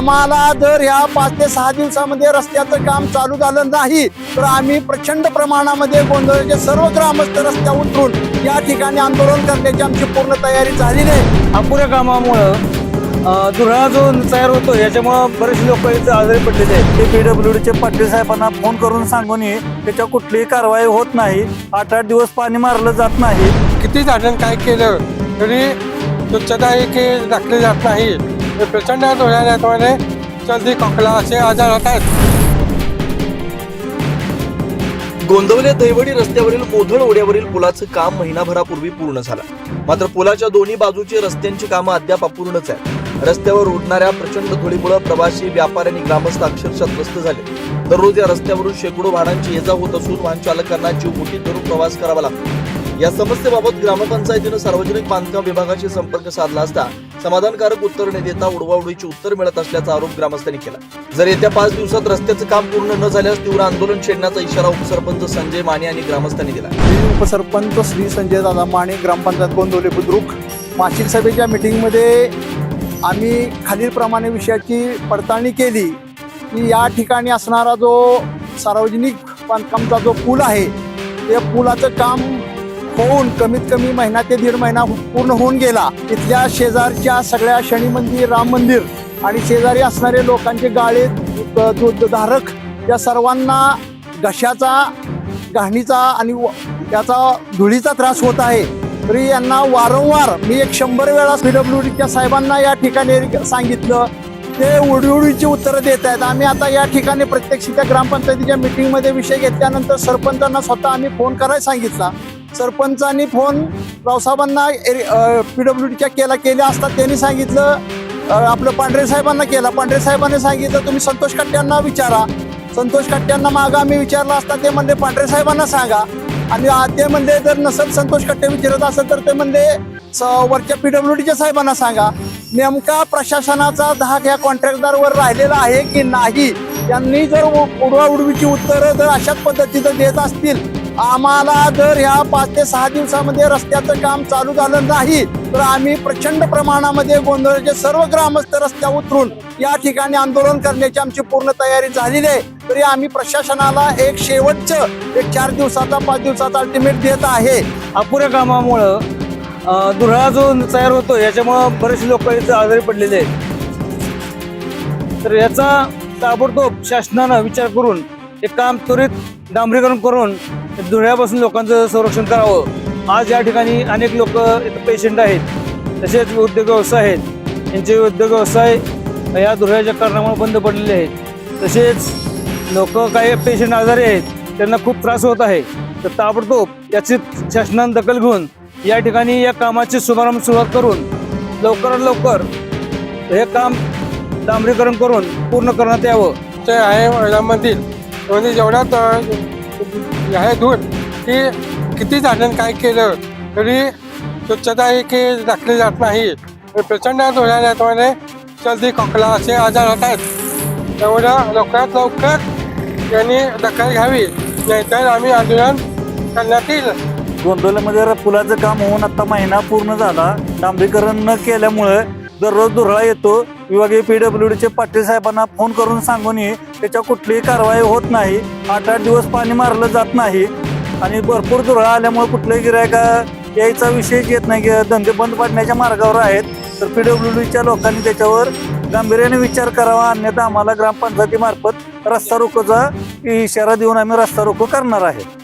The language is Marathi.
आम्हाला जर ह्या पाच ते सहा दिवसामध्ये रस्त्याचं काम चालू झालं नाही तर आम्ही प्रचंड प्रमाणामध्ये गोंधळचे सर्व ग्रामस्थ रस्त्यावर उतरून या ठिकाणी आंदोलन करण्याची आमची पूर्ण तयारी झालेली आहे अपुऱ्या कामामुळं अं, धुरळा जो तयार होतो याच्यामुळं बरेचसे लोक इथं आजारी पडलेले आहेत. ते पीडब्ल्यूडीचे पाटील साहेबांना फोन करून सांगूनही त्याच्या कुठलीही कारवाई होत नाही. आठ आठ दिवस पाणी मारलं जात नाही. किती झाडांनी काय केलं तरी स्वच्छता ही की राखली जात नाही. हे प्रचंड डोळ्याने सर्दी खोकला असे आजार होतात. गोंदवले दैवडी रस्त्यावरील मोधळ ओढ्यावरील पुलाचं काम महिनाभरापूर्वी पूर्ण झालं. मात्र पुलाच्या दोन्ही बाजूची रस्त्यांची कामं अद्याप अपूर्णच आहे रस्त्यावर उडणाऱ्या प्रचंड धुळीमुळे प्रवासी व्यापारी आणि ग्रामस्थ अक्षरशः त्रस्त झाले. दररोज या रस्त्यावरून शेकडो वाहनांची ये जा होत असून वाहन चालकांना जीव मुठीत धरून प्रवास करावा लागतो. या समस्येबाबत ग्रामपंचायतीनं सार्वजनिक बांधकाम विभागाशी संपर्क साधला असता समाधानकारक उत्तर न देता उडवाउडीची उत्तर मिळत असल्याचा आरोप ग्रामस्थांनी केला. जर येत्या पाच दिवसात रस्त्याचं काम पूर्ण न झाल्यास तीव्र आंदोलन छेडण्याचा इशारा उपसरपंच संजय माने आणि ग्रामस्थांनी दिला. उपसरपंच श्री संजय दादा माने ग्रामपंचायत गोंदवले बुद्रुक. मासिक सभेच्या मिटिंगमध्ये आम्ही खालीलप्रमाणे विषयाची पडताळणी केली की या ठिकाणी असणारा जो सार्वजनिक बांधकामचा जो पूल आहे त्या पुलाचं काम होऊन कमीत कमी महिना ते दीड महिना पूर्ण होऊन गेला. तिथल्या शेजारच्या सगळ्या शनी मंदिर राम मंदिर आणि शेजारी असणारे लोकांचे गाळे दूधधारक या सर्वांना घशाचा घाणीचा आणि व- याचा धुळीचा त्रास होत आहे. तरी यांना वारंवार मी एक शंभर वेळा पीडब्ल्यू डीच्या साहेबांना या ठिकाणी सांगितलं. ते उडीउडीची उत्तरं देत आहेत. आम्ही आता या ठिकाणी प्रत्यक्ष त्या ग्रामपंचायतीच्या मिटिंगमध्ये विषय घेतल्यानंतर सरपंचांना स्वतः आम्ही फोन करायला सांगितला. सरपंचांनी फोन रावसाहेबांना पीडब्ल्यू डीच्या केला केल्या असता त्यांनी सांगितलं आपलं पांढरे साहेबांना केला. पांढरे साहेबांनी सांगितलं तुम्ही संतोष कट्ट्यांना विचारा. संतोष कट्ट्यांना मागं आम्ही विचारलं असता ते म्हणले पांढरे साहेबांना सांगा. आणि ते म्हणले जर नसेल संतोष कट्टे विचारत असेल तर ते म्हणले स- वरच्या पीडब्ल्यू डीच्या साहेबांना सांगा. नेमका प्रशासनाचा धाक या कॉन्ट्रॅक्टदारवर राहिलेला आहे की नाही? त्यांनी जर उडवाउडवीची उत्तरं जर अशाच पद्धतीचं देत असतील आम्हाला जर ह्या पाच ते सहा दिवसामध्ये रस्त्याचं काम चालू झालं नाही तर आम्ही प्रचंड प्रमाणामध्ये गोंधळचे सर्व ग्रामस्थ रस्त्यावर उतरून या ठिकाणी आंदोलन करण्याची आमची पूर्ण तयारी झालेली आहे. तरी आम्ही प्रशासनाला एक शेवटचं एक चार दिवसाचा पाच दिवसाचा अल्टिमेट देत आहे. अपुऱ्या कामामुळं अं, जो तयार होतो याच्यामुळं बरेचसे लोक इथं आजारी पडलेले आहेत. तर याचा ताबडतोब शासनानं विचार करून हे काम त्वरित डांबरीकरण करून धुळ्यापासून लोकांचं संरक्षण करावं. आज या ठिकाणी अनेक लोक इथं पेशंट आहेत. तसेच उद्योग व्यवसाय आहेत. यांचे उद्योग व्यवसाय या धुळ्याच्या कारणामुळे बंद पडलेले आहेत. तसेच लोक काही पेशंट आजारी आहेत. त्यांना खूप त्रास होत आहे. तर ताबडतोब याची शासनानं दखल घेऊन या ठिकाणी या कामाची शुभारंभ सुरुवात करून लवकरात लवकर हे काम डांबरीकरण करून पूर्ण करण्यात यावं. ते आहे राम मंदिर म्हणजे जेवढ्यात अ, आहे दूर की किती झाडांनी काय केलं? तरी स्वच्छता ही की राखली जात नाही. हे प्रचंड डोळ्याने सर्दी खोकला असे आजार होतात. तेवढं लवकरात लवकर यांनी दखल घ्यावी. नाहीतर आम्ही आंदोलन करण्यात येईल. गोंदवल्यामध्ये र- पुलाचं काम होऊन आता महिना पूर्ण झाला. डांबरीकरण न केल्यामुळं दररोज दुरळा येतो. विभागीय पीडब्ल्यूडीचे पाटील साहेबांना फोन करून सांगूनही त्याच्या कुठलीही कारवाई होत नाही. आठ आठ दिवस पाणी मारलं जात नाही. आणि भरपूर दुरळा आल्यामुळे कुठल्याही गिरायका यायचा विषयच येत नाही. धंदे बंद पडण्याच्या मार्गावर आहेत. तर पीडब्ल्यूडीच्या लोकांनी त्याच्यावर गांभीर्याने विचार करावा. अन्यथा आम्हाला ग्रामपंचायतीमार्फत रस्ता रोकोचा इशारा देऊन आम्ही रस्ता रोको करणार आहे.